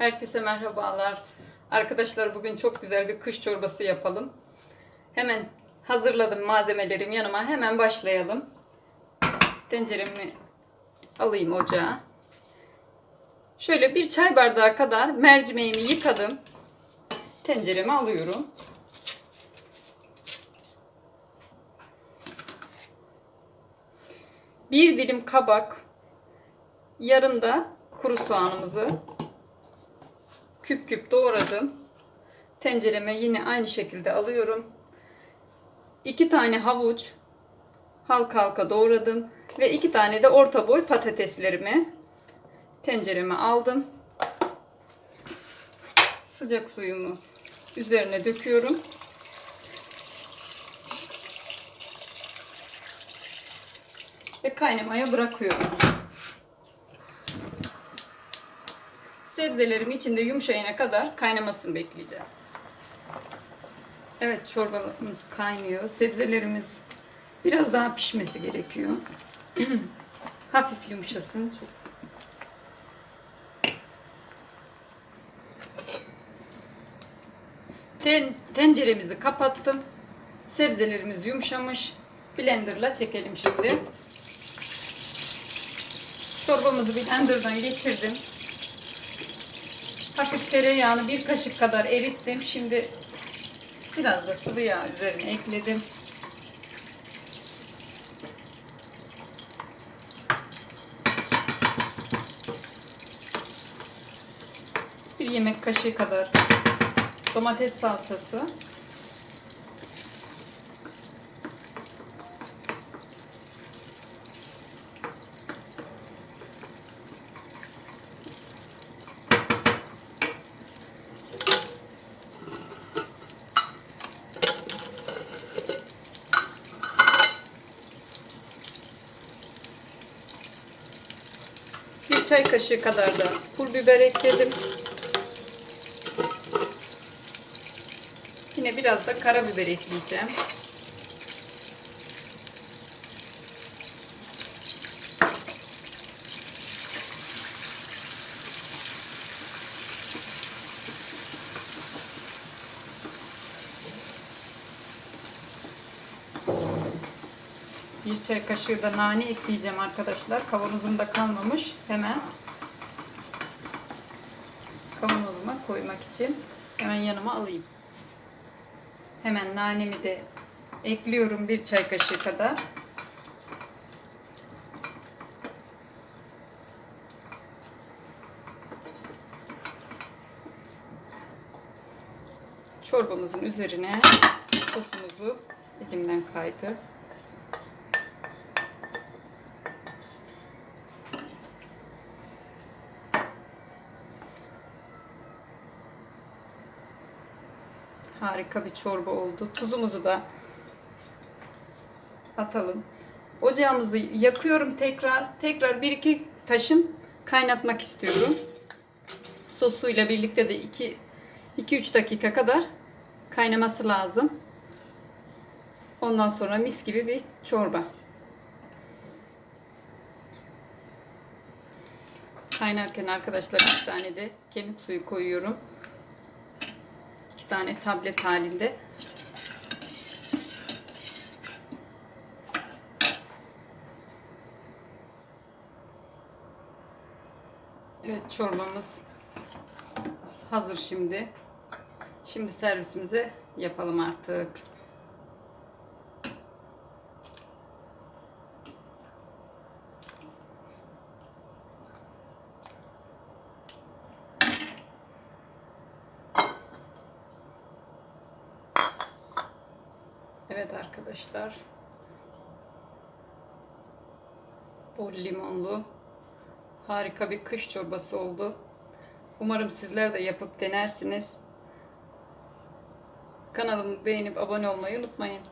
Herkese merhabalar. Arkadaşlar bugün çok güzel bir kış çorbası yapalım. Hemen hazırladım malzemelerimi yanıma. Hemen başlayalım. Tenceremi alayım ocağa. Şöyle bir çay bardağı kadar mercimeğimi yıkadım. Tencereme alıyorum. Bir dilim kabak, yarım da kuru soğanımızı küp küp doğradım. Tencereme yine aynı şekilde alıyorum. İki tane havuç halka halka doğradım ve iki tane de orta boy patateslerimi tencereme aldım. Sıcak suyumu üzerine döküyorum. Ve kaynamaya bırakıyorum. Sebzelerim içinde yumuşayana kadar kaynamasını bekleyeceğim. Evet çorbamız kaynıyor. Sebzelerimiz biraz daha pişmesi gerekiyor. Hafif yumuşasın. Çok Ten, tenceremizi kapattım. Sebzelerimiz yumuşamış. Blenderla çekelim şimdi. Çorbamızı blenderdan geçirdim. Hafif tereyağını bir kaşık kadar erittim. Şimdi biraz da sıvı yağ üzerine ekledim. Bir yemek kaşığı kadar domates salçası. Çay kaşığı kadar da pul biber ekledim. Yine biraz da karabiber ekleyeceğim. Bir çay kaşığı da nane ekleyeceğim arkadaşlar. Kavanozumda kalmamış. Hemen kavanozuma koymak için hemen yanıma alayım. Hemen nanemi de ekliyorum bir çay kaşığı kadar. Çorbamızın üzerine sosumuzu elimden kaydı. Harika bir çorba oldu. Tuzumuzu da atalım. Ocağımızı yakıyorum tekrar. Tekrar bir iki taşım kaynatmak istiyorum. Sosuyla birlikte de 2 2-3 dakika kadar kaynaması lazım. Ondan sonra mis gibi bir çorba. Kaynarken arkadaşlar bir tane de kemik suyu koyuyorum tane tablet halinde. Evet çorbamız hazır şimdi. Şimdi servisimizi yapalım artık. Evet arkadaşlar. Bol limonlu harika bir kış çorbası oldu. Umarım sizler de yapıp denersiniz. Kanalımı beğenip abone olmayı unutmayın.